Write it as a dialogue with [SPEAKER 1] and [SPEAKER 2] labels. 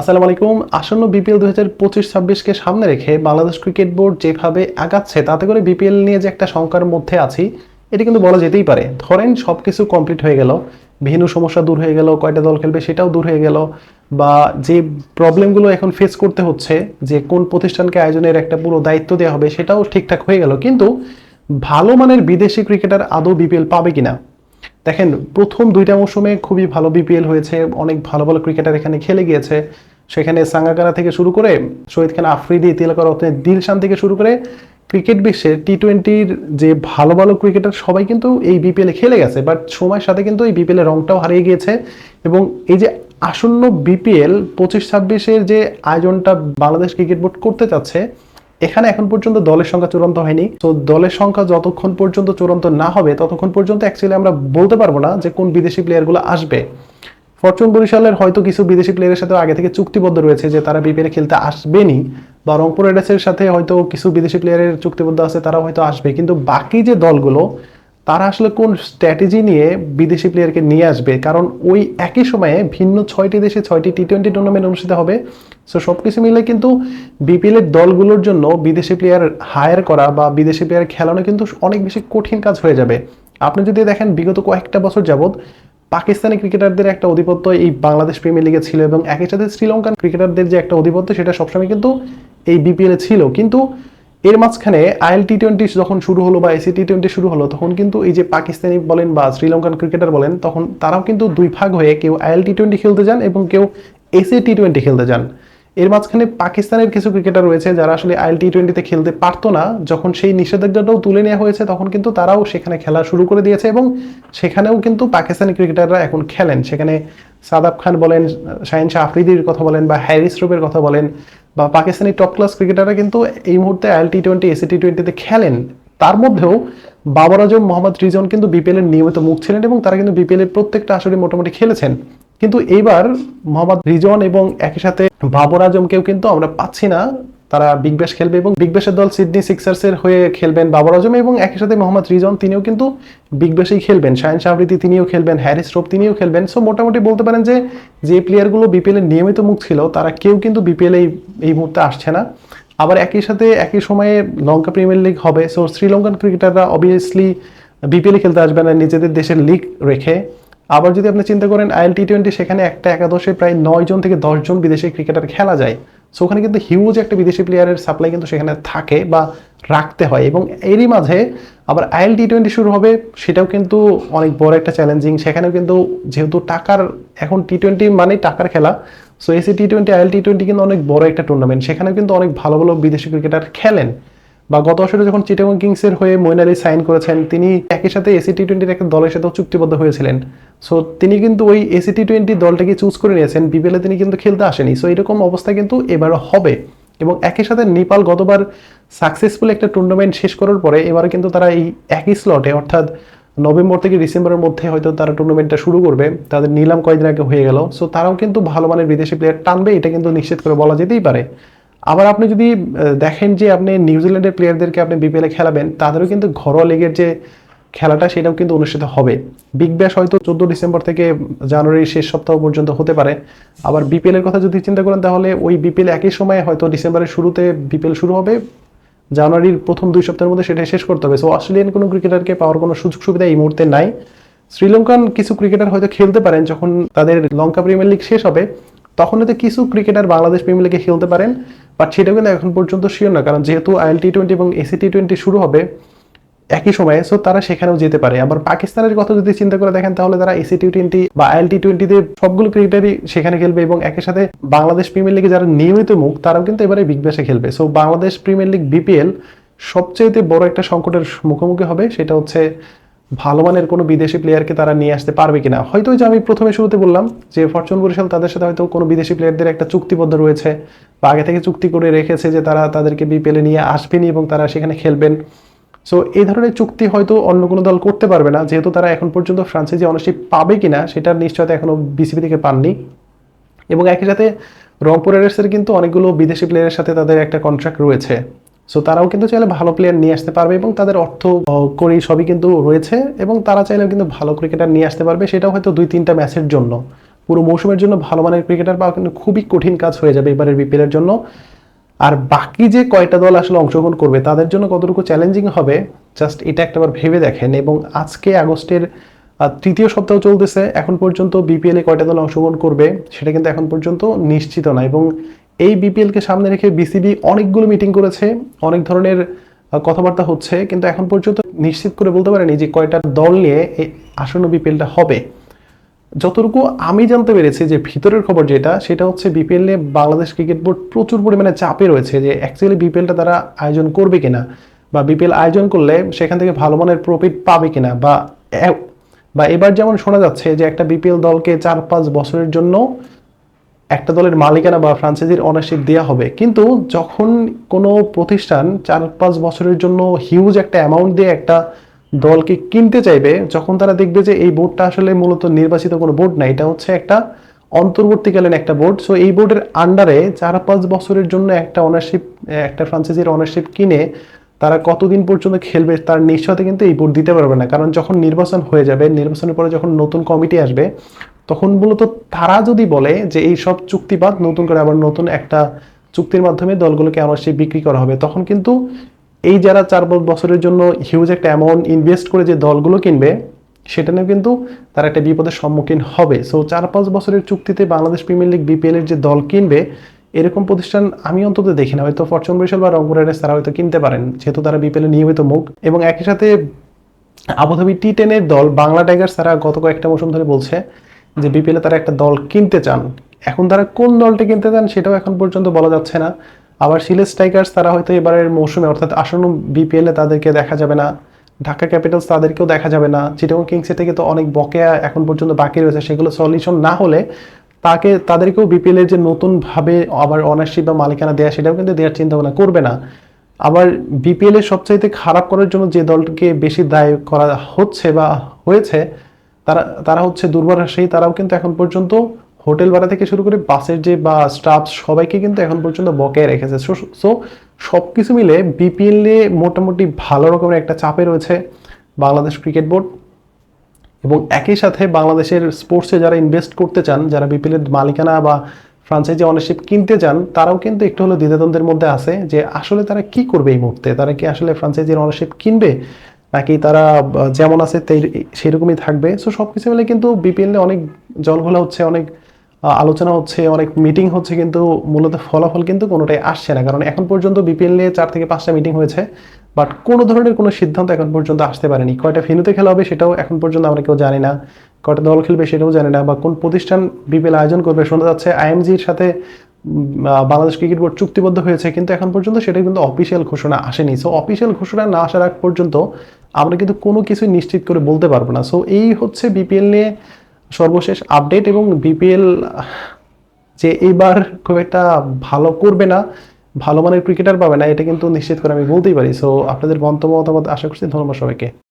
[SPEAKER 1] আসসালামু আলাইকুম। আসন্ন বিপিএল দু হাজার পঁচিশ ছাব্বিশকে সামনে রেখে বাংলাদেশ ক্রিকেট বোর্ড যেভাবে আগাচ্ছে, তাতে করে বিপিএল নিয়ে যে একটা শঙ্কার মধ্যে আছি, এটি কিন্তু বলা যেতেই পারে। ধরেন সব কিছু কমপ্লিট হয়ে গেল, বিভিন্ন সমস্যা দূর হয়ে গেল, কয়টা দল খেলবে সেটাও দূর হয়ে গেল, বা যে প্রবলেমগুলো এখন ফেস করতে হচ্ছে, যে কোন প্রতিষ্ঠানকে আয়োজনের একটা পুরো দায়িত্ব দেওয়া হবে সেটাও ঠিকঠাক হয়ে গেল। কিন্তু ভালো মানের বিদেশি ক্রিকেটার আদৌ বিপিএল পাবে কিনা? দেখেন, প্রথম দুইটা মৌসুমে খুবই ভালো বিপিএল হয়েছে, অনেক ভালো ভালো ক্রিকেটার এখানে খেলে গিয়েছে। সেখানে সাঙ্গাকারা থেকে শুরু করে শহীদ খান আফ্রিদি তিলকর রত্নে দিলশান থেকে শুরু করে ক্রিকেট বিশ্বে টি টোয়েন্টির যে ভালো ভালো ক্রিকেটার সবাই কিন্তু এই বিপিএলে খেলে গেছে। বাট সময়ের সাথে কিন্তু এই বিপিএল এর রংটাও হারিয়ে গিয়েছে এবং এই যে আসন্ন বিপিএল পঁচিশ ছাব্বিশের যে আয়োজনটা বাংলাদেশ ক্রিকেট বোর্ড করতে চাচ্ছে এখানে এখন পর্যন্ত দলের সংখ্যা চূড়ান্ত হয়নি। তো দলের সংখ্যা যতক্ষণ পর্যন্ত চূড়ান্ত না হবে, ততক্ষণ পর্যন্ত অ্যাকচুয়ালি আমরা বলতে পারব না যে কোন বিদেশি প্লেয়ারগুলো আসবে। ফরচুন বরিশালের হয়তো কিছু বিদেশি প্লেয়ারের সাথে আগে থেকে চুক্তিবদ্ধ রয়েছে যে তারা বিপিএল খেলতে আসবেনি, বা রংপুর রাইডার্সের সাথে হয়তো কিছু বিদেশি প্লেয়ারের চুক্তিবদ্ধ আছে তারা হয়তো আসবে। কিন্তু বাকি যে দলগুলো তারা আসলে কোন স্ট্র্যাটেজি নিয়ে বিদেশি প্লেয়ারকে নিয়ে আসবে? কারণ ওই একই সময়ে ভিন্ন ছয়টি দেশে ছয়টি টি টোয়েন্টি টুর্নামেন্ট অনুষ্ঠিত হবে। সো সব কিছু মিলে কিন্তু বিপিএল এর দলগুলোর জন্য বিদেশি প্লেয়ার হায়ার করা বা বিদেশি প্লেয়ার খেলানো কিন্তু অনেক বেশি কঠিন কাজ হয়ে যাবে। আপনি যদি দেখেন, বিগত কয়েকটা বছর যাবৎ পাকিস্তানি ক্রিকেটারদের একটা আধিপত্য এই বাংলাদেশ প্রিমিয়ার লিগে ছিল এবং একই সাথে শ্রীলঙ্কান ক্রিকেটারদের যে একটা আধিপত্য, সেটা সবসময় কিন্তু এই বিপিএল ছিল। কিন্তু এর মাঝখানে আইএল টি টোয়েন্টি যখন শুরু হলো বা এসি টি টোয়েন্টি শুরু হলো, তখন কিন্তু এই যে পাকিস্তানি বলেন বা শ্রীলঙ্কান ক্রিকেটার বলেন, তখন তারাও কিন্তু দুই ভাগ হয়ে কেউ আইএল টি টোয়েন্টি খেলতে যান এবং কেউ এসি টি টোয়েন্টি খেলতে যান। এর মাঝখানে পাকিস্তানের কিছু ক্রিকেটার রয়েছে যারা আসলে আইএল টি টোয়েন্টিতে খেলতে পারতো না। যখন সেই নিষেধাজ্ঞাটাও তুলে নেওয়া হয়েছে, তখন কিন্তু তারাও সেখানে খেলা শুরু করে দিয়েছে এবং সেখানেও কিন্তু পাকিস্তানি ক্রিকেটাররা এখন খেলেন। সেখানে সাদাব খান বলেন, শাহিন শাহ আফ্রিদির কথা বলেন বা হ্যারিস রুবের কথা বলেন বা পাকিস্তানি টপ ক্লাস ক্রিকেটাররা কিন্তু এই মুহূর্তে IL T twenty SA T টোয়েন্টিতে খেলেন। তার মধ্যেও বাবর আজম, মোহাম্মদ রিজন কিন্তু বিপিএলের নিয়মিত মুখ ছিলেন এবং তারা কিন্তু বিপিএলের প্রত্যেকটা আসরে মোটামুটি খেলেছেন। কিন্তু এইবার মোহাম্মদ রিজন এবং একই সাথে বাবর আজমকেও কিন্তু আমরা পাচ্ছি না। তারা বিগ ব্যাশ খেলবে এবং বিগ ব্যাশের দল সিডনি সিক্সার্সের হয়ে খেলবেন বাবর আজম এবং একই সাথে মোহাম্মদ রিজন, তিনিও কিন্তু বিগ ব্যাশেই খেলবেন। শাহিন শাহরিতি তিনিও খেলবেন, হ্যারিস রোপ তিনিও খেলবেন। সো মোটামুটি বলতে পারেন যে যে প্লেয়ারগুলো বিপিএল এর নিয়মিত মুখ ছিল, তারা কেউ কিন্তু বিপিএল এই মুহূর্তে আসছে না। আবার একই সাথে একই সময়ে লঙ্কা প্রিমিয়ার লিগ হবে। সো শ্রীলঙ্কান ক্রিকেটাররা অবভিয়াসলি বিপিএল খেলতে আসবে না, নিজেদের দেশের লিগ রেখে। আবার যদি আপনি চিন্তা করেন, আইএল টি টোয়েন্টি সেখানে একটা একাদশে প্রায় নয় জন থেকে দশ জন বিদেশি ক্রিকেটার খেলা যায়। সো ওখানে কিন্তু হিউজ একটা বিদেশি প্লেয়ারের সাপ্লাই কিন্তু সেখানে থাকে বা রাখতে হয় এবং এরই মাঝে আবার আইএল টি টোয়েন্টি শুরু হবে, সেটাও কিন্তু অনেক বড় একটা চ্যালেঞ্জিং সেখানেও কিন্তু যেহেতু টাকার, এখন টি টোয়েন্টি মানে টাকার খেলা। So SA T twenty IL T twenty কিন্তু অনেক বড় একটা টুর্নামেন্ট সেখানেও কিন্তু অনেক ভালো ভালো বিদেশি ক্রিকেটার খেলেন। বা গত বছরে যখন চিটাগং কিংসের হয়ে মইন আলী সাইন করেছেন, তিনি একই সাথে এসি টি টোয়েন্টির একটা দলের সাথেও চুক্তিবদ্ধ হয়েছিলেন। সো তিনি কিন্তু ওই এসি টি টোয়েন্টি দলটাকে চুজ করে নিয়েছেন। বিপিএলে তিনি কিন্তু খেলতে আসেনি। সো এরকম অবস্থা কিন্তু এবারও হবে। এবং একই সাথে নেপাল গতবার সাকসেসফুল একটা টুর্নামেন্ট শেষ করার পরে এবারে কিন্তু তারা এই একই স্লটে অর্থাৎ নভেম্বর থেকে ডিসেম্বরের মধ্যে হয়তো তারা টুর্নামেন্টটা শুরু করবে। তাদের নিলাম কয়েকদিন আগে হয়ে গেল। সো তারাও কিন্তু ভালো মানের বিদেশি প্লেয়ার টানবে, এটা কিন্তু নিশ্চিত করে বলা যেতেই পারে। আবার আপনি যদি দেখেন যে আপনি নিউজিল্যান্ডের প্লেয়ারদেরকে আপনি বিপিএলে খেলাবেন, তাদেরও কিন্তু ঘরোয়া লিগের যে খেলাটা সেটাও কিন্তু অনুষ্ঠিত হবে। বিগ ব্যাশ হয়তো চোদ্দ ডিসেম্বর থেকে জানুয়ারির শেষ সপ্তাহ পর্যন্ত হতে পারে। আবার বিপিএলের কথা যদি চিন্তা করেন তাহলে ওই বিপিএল একই সময়ে হয়তো ডিসেম্বরের শুরুতে বিপিএল শুরু হবে। জানুয়ারির প্রথম দুই সপ্তাহের মধ্যে সেটা শেষ করতে হবে। সো অস্ট্রেলিয়ান কোনো ক্রিকেটারকে পাওয়ার কোনো সুযোগ সুবিধা এই মুহূর্তে নাই। শ্রীলঙ্কান কিছু ক্রিকেটার হয়তো খেলতে পারেন যখন তাদের লঙ্কা প্রিমিয়ার লিগ শেষ হবে। তখন হয়তো কিছু ক্রিকেটার বাংলাদেশ প্রিমিয়ার লিগে খেলতে পারেন। বাট সেটাও কিন্তু এখন পর্যন্ত শিওর না। কারণ যেহেতু আইএল টি টোয়েন্টি এবং এসি টি টোয়েন্টি শুরু হবে একই সময়ে সো তারা সেখানেও যেতে পারে। আবার পাকিস্তানের কথা যদি চিন্তা করে দেখেন, তাহলে তারা এসি টি টোয়েন্টি বা এল টি টোয়েন্টিতে সবগুলো ক্রিকেটারই সেখানে খেলবে এবং একই সাথে বাংলাদেশ প্রিমিয়ার লিগে যারা নিয়মিত মুখ, তারাও কিন্তু এবারে বিগ ব্যাশে খেলবে। So Bangladesh premier league BPL সবচেয়ে বড় একটা সংকটের মুখোমুখি হবে, সেটা হচ্ছে ভালো মানের কোনো বিদেশি প্লেয়ারকে তারা নিয়ে আসতে পারবে কিনা। হয়তো যে আমি প্রথমে শুরুতে বললাম যে ফরচুন বরিশাল তাদের সাথে হয়তো কোনো বিদেশি প্লেয়ারদের একটা চুক্তিবদ্ধ রয়েছে বা আগে থেকে চুক্তি করে রেখেছে যে তারা তাদেরকে বিপিএলে নিয়ে আসবেনি এবং তারা সেখানে খেলবেন। সো এই ধরনের চুক্তি হয়তো অন্য কোনো দল করতে পারবে না, যেহেতু তারা এখন পর্যন্ত ফ্রান্সাইজি অনারশিপ পাবে কিনা সেটার নিশ্চয়তা এখনও বিসিবি থেকে পাননি। এবং একই সাথে রংপুর রাইডার্সের কিন্তু অনেকগুলো বিদেশি প্লেয়ারের সাথে তাদের একটা কন্ট্রাক্ট রয়েছে। সো তারাও কিন্তু চাইলে ভালো প্লেয়ার নিয়ে আসতে পারবে এবং তাদের অর্থ করি সবই কিন্তু রয়েছে এবং তারা চাইলেও কিন্তু ভালো ক্রিকেটার নিয়ে আসতে পারবে, সেটাও হয়তো দুই তিনটা ম্যাচের জন্য। পুরো মৌসুমের জন্য ভালো মানের ক্রিকেটার পাওয়া কিন্তু খুবই কঠিন কাজ হয়ে যাবে এবারের বিপিএলের জন্য। আর বাকি যে কয়টা দল আসলে অংশগ্রহণ করবে, তাদের জন্য কতটুকু চ্যালেঞ্জিং হবে জাস্ট এটা একটাবার ভেবে দেখেন। এবং আজকে আগস্টের তৃতীয় সপ্তাহ চলতেছে, এখন পর্যন্ত বিপিএলে কয়টা দল অংশগ্রহণ করবে, সেটা কিন্তু এখন পর্যন্ত নিশ্চিত না। এবং এই বিপিএলকে সামনে রেখে বিসিবি অনেকগুলো মিটিং করেছে, অনেক ধরনের কথাবার্তা হচ্ছে, কিন্তু এখন পর্যন্ত নিশ্চিত করে বলতে পারেনি যে কয়টা দল নিয়ে এই আসন্ন বিপিএলটা হবে। যতটুকু আমি জানতে পেরেছি যে ভিতরের খবর যেটা, সেটা হচ্ছে বিপিএল বাংলাদেশ ক্রিকেট বোর্ড প্রচুর পরিমাণে চাপে রয়েছে যে অ্যাকচুয়ালি বিপিএলটা তারা আয়োজন করবে কিনা বা বিপিএল আয়োজন করলে সেখান থেকে ভালো মানের প্রফিট পাবে কিনা বা বা এবার যেমন শোনা যাচ্ছে যে একটা বিপিএল দলকে চার পাঁচ বছরের জন্য একটা দলের মালিকানা বা ফ্রাঞ্চাইজির অনারশিপ দেওয়া হবে। কিন্তু যখন কোনো প্রতিষ্ঠান চার পাঁচ বছরের জন্য হিউজ একটা অ্যামাউন্ট দিয়ে একটা দলকে কিনতে চাইবে, যখন তারা দেখবে যে এই বোর্ডটা আসলে মূলত নির্বাচিত কোনো বোর্ড না, এটা হচ্ছে একটা অন্তর্বর্তীকালীন একটা বোর্ড। সো এই বোর্ডের আন্ডারে চার পাঁচ বছরের জন্য একটা অনারশিপ একটা ফ্রাঞ্চাইজির অনারশিপ কিনে তারা কতদিন পর্যন্ত খেলবে তার নিশ্চয়তা কিন্তু এই বোর্ড দিতে পারবে না। কারণ যখন নির্বাচন হয়ে যাবে, নির্বাচনের পরে যখন নতুন কমিটি আসবে, তখন মূলত তারা যদি বলে যে এই সব চুক্তিবাদ, নতুন করে আবার নতুন একটা চুক্তির মাধ্যমে দলগুলোকে অনার্সিপ বিক্রি করা হবে, তখন কিন্তু এই যারা চার বছরের জন্য হিউজ একটা অ্যামাউন্ট ইনভেস্ট করে যে দলগুলো কিনবে, সেটা নিয়ে কিন্তু তারা একটা বিপদের সম্মুখীন হবে। সো চার পাঁচ বছরের চুক্তিতে বাংলাদেশ প্রিমিয়ার লিগ বিপিএল এর যে দল কিনবে, এরকম প্রতিষ্ঠান আমি অন্তত দেখি না। হয়তো ফরচুন বরিশাল বা রংপুর রাইডার্স তারা হয়তো কিনতে পারেন, যেহেতু তারা বিপিএল নিয়মিত মুখ। এবং একই সাথে আবুধাবি টি টেনের দল, বাংলা টাইগার্স তারা গত কয়েকটা মৌসুম ধরে বলছে যে বিপিএল তারা একটা দল কিনতে চান। এখন তারা কোন দলটা কিনতে চান, সেটাও এখন পর্যন্ত বলা যাচ্ছে না। আবার সিলেট স্ট্রাইকার্স, তারা হয়তো এবারের মৌসুমে, অর্থাৎ আসন্ন বিপিএল তাদেরকে দেখা যাবে না। ঢাকা ক্যাপিটালস তাদেরকেও দেখা যাবে না। চিটাগং কিংসের থেকে তো অনেক বকেয়া এখন পর্যন্ত বাকি রয়েছে। সেগুলো সলিউশন না হলে তাকে, তাদেরকেও বিপিএল এর যে নতুন ভাবে আবার অনারশিপ বা মালিকানা দেওয়া সেটাও কিন্তু দেওয়ার চিন্তা ভাবনা করবে না। আবার বিপিএল এর সবচাইতে খারাপ করার জন্য যে দলকে বেশি দায় করা হচ্ছে বা হয়েছে, তারা তারা হচ্ছে দুর্বার রাজশাহী তারাও কিন্তু এখন পর্যন্ত হোটেল ভাড়া থেকে শুরু করে বাসের যে বা স্টাফ সবাইকে কিন্তু এখন পর্যন্ত বকেয়া রেখেছে। সো সব কিছু মিলে বিপিএল এ মোটামুটি ভালো রকমের একটা চাপে রয়েছে বাংলাদেশ ক্রিকেট বোর্ড। এবং একই সাথে বাংলাদেশের স্পোর্টসে যারা ইনভেস্ট করতে চান, যারা বিপিএল এর মালিকানা বা ফ্রাঞ্চাইজি অনারশিপ কিনতে চান, তারাও কিন্তু একটু হলো দ্বিধাদ্বন্দ্বের মধ্যে আছে যে আসলে তারা কি করবে এই মুহূর্তে? তারা কি আসলে ফ্রাঞ্চাইজির অনারশিপ কিনবে? নাকি তারা যেমন আছে তেই- সেরকমই থাকবে? সো সব কিছু মিলে কিন্তু বিপিএল অনেক জলঘোলা হচ্ছে, অনেক আলোচনা হচ্ছে, অনেক মিটিং হচ্ছে, কিন্তু মূলত ফলাফল কিন্তু কোনোটাই আসছে না। কারণ এখন পর্যন্ত বিপিএল নিয়ে চার থেকে পাঁচটা মিটিং হয়েছে বাট কোনো ধরনের কোনো সিদ্ধান্ত এখন পর্যন্ত আসতে পারেনি। কয়টা ভেন্যুতে খেলা হবে সেটাও এখন পর্যন্ত আমরা কেউ জানি না। কয়টা দল খেলবে সেটাও জানি না, বা কোন প্রতিষ্ঠান বিপিএল আয়োজন করবে শোনা যাচ্ছে আইএমজির সাথে বাংলাদেশ ক্রিকেট বোর্ড চুক্তিবদ্ধ হয়েছে, কিন্তু এখন পর্যন্ত সেটা কিন্তু অফিসিয়াল ঘোষণা আসেনি। সো অফিসিয়াল ঘোষণা না আসার আগ পর্যন্ত আমরা কিন্তু কোনো কিছুই নিশ্চিত করে বলতে পারব না। সো এই হচ্ছে বিপিএল নিয়ে সর্বশেষ আপডেট এবং বিপিএল যে এইবার খুব একটা ভালো করবে না, ভালো মানের ক্রিকেটার পাবে না, এটা কিন্তু নিশ্চিত করে আমি বলতেই পারি। সো আপনাদের মন্তব্য মতামত, আশা করছি ধন্যবাদ সবাইকে।